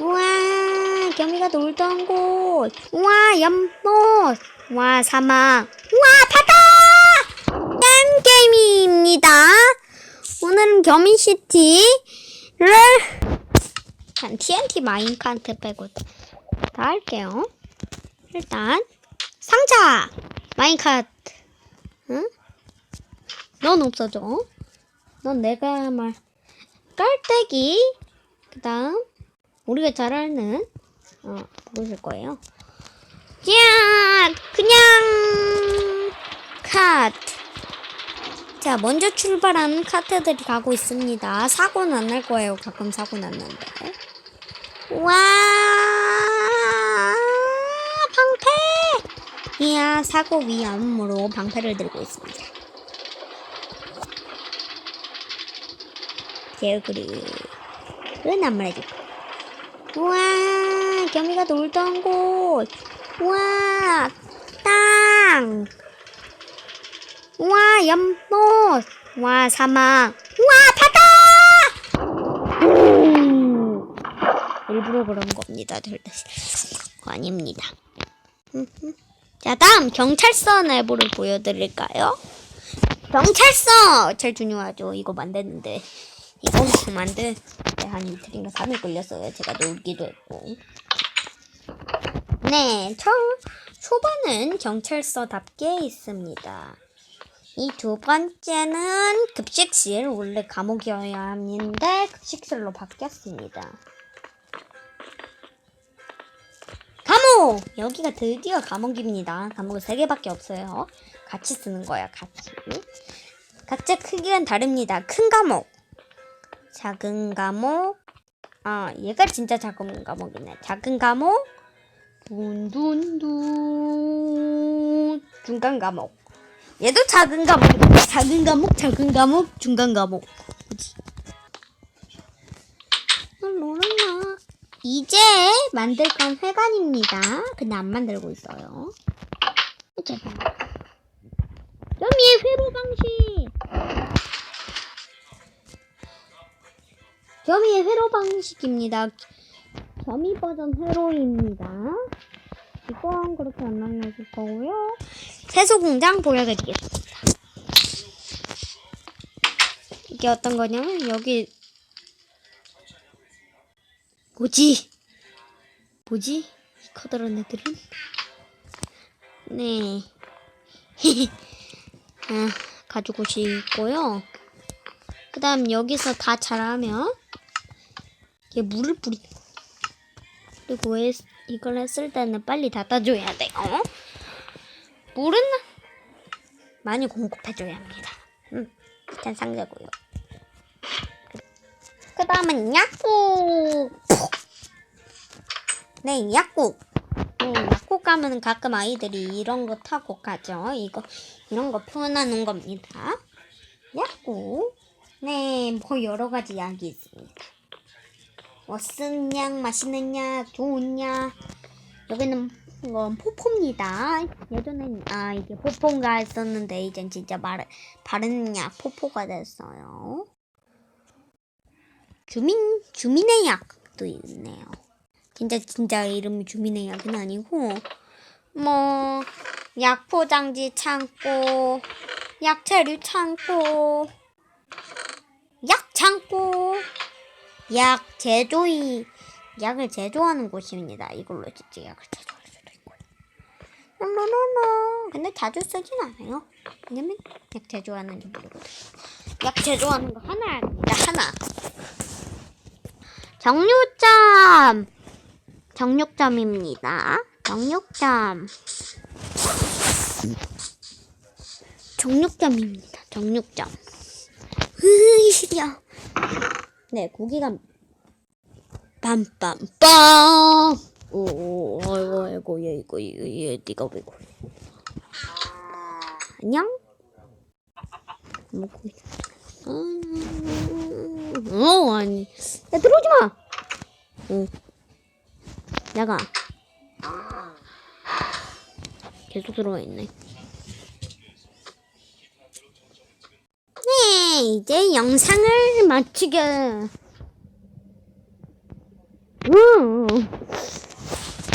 우와, 겸이가 놀던 곳. 우와, 연못. 우와, 사막. 우와, 바다! 짠 게임입니다. 오늘은 겸이시티를 한 TNT 마인카트 빼고 다 할게요. 일단 상자 마인카트. 응? 넌 없어져. 넌 내가 말 깔때기. 그 다음 우리가 잘 아는 어 무엇일 거예요? 야 그냥 카트. 자 먼저 출발하는 카트들이 가고 있습니다. 사고는 안 날 거예요. 가끔 사고 났는데. 와 방패. 이야 사고 위험으로 방패를 들고 있습니다. 제 얼굴이 은안 말해줄 우와 겸이가 놀던 곳. 우와 땅. 우와 연못. 우와 사막. 우와 바다! 음. 일부러 그런 겁니다. 아닙니다. 자 다음 경찰서 내부를 보여드릴까요? 경찰서! 제일 중요하죠. 이거 만드는데 이거 만들 때한 이틀인가 3일 걸렸어요. 제가 놀기도 했고. 네, 초, 초반은 경찰서답게 있습니다. 이 두 번째는 급식실, 원래 감옥이어야 하는데 급식실로 바뀌었습니다. 감옥! 여기가 드디어 감옥입니다. 감옥은 세 개밖에 없어요. 같이 쓰는 거야, 같이. 각자 크기는 다릅니다. 큰 감옥, 작은 감옥. 아, 얘가 진짜 작은 감옥이네. 작은 감옥. 둔둔둔. 중간 감옥. 얘도 작은 감옥. 작은 감옥, 작은 감옥, 중간 감옥. 랄랄라. 이제 만들 건 회관입니다. 근데 안 만들고 있어요. 제발. 점이 회로 방식. 겸이의 회로 방식입니다. 겸이 버전 회로입니다. 이건 그렇게 안 나눠줄 거고요. 세수 공장 보여드리겠습니다. 이게 어떤 거냐면 여기 뭐지? 뭐지? 이 커다란 애들은? 네. 아, 가지고 있고요. 그 다음 여기서 다 자라면 이게 물을 뿌리 그리고 왜 이걸 했을 때는 빨리 닫아줘야 돼요. 물은 많이 공급해줘야 합니다. 음, 일단 상자고요. 그 다음은 약국. 네, 약국. 음, 약국 가면 가끔 아이들이 이런 거 타고 가죠. 이거 이런 거 표현하는 겁니다. 약국. 네, 뭐 여러 가지 약이 있습니다. 뭐 약, 좋은 약. 여기는 이건 포포입니다. 예전엔 아 이게 포포인가 했었는데 이젠 진짜 말약 포포가 됐어요. 주민 주민의 약도 있네요. 진짜 진짜 이름이 주민의 약은 아니고 뭐 약포장지 창고, 약재류 창고, 약 창고, 약 제조이 약을 제조하는 곳입니다. 이걸로 진짜 약을 제조할 수도 있고요. 롤롤롤. 근데 자주 쓰진 않아요. 왜냐면 약 제조하는지 모르거든. 약 제조하는 거 하나입니다. 하나. 정육점. 정육점입니다. 정육점. 정육점입니다. 정육점. 으이 시려. 네, 고기가 빰빰빰. 오, 아이고, 아이고, 얘, 이거, 얘, 얘, 니가 왜 그래? 안녕? 먹고 있어. 음, 어, 아니. 야, 들어오지 마! 응. 나가. 계속 들어와 있네. 네, 이제 영상을 마치게.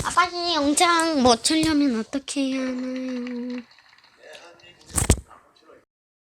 아빠 이 영장 못 치려면 어떻게 해야 하나요?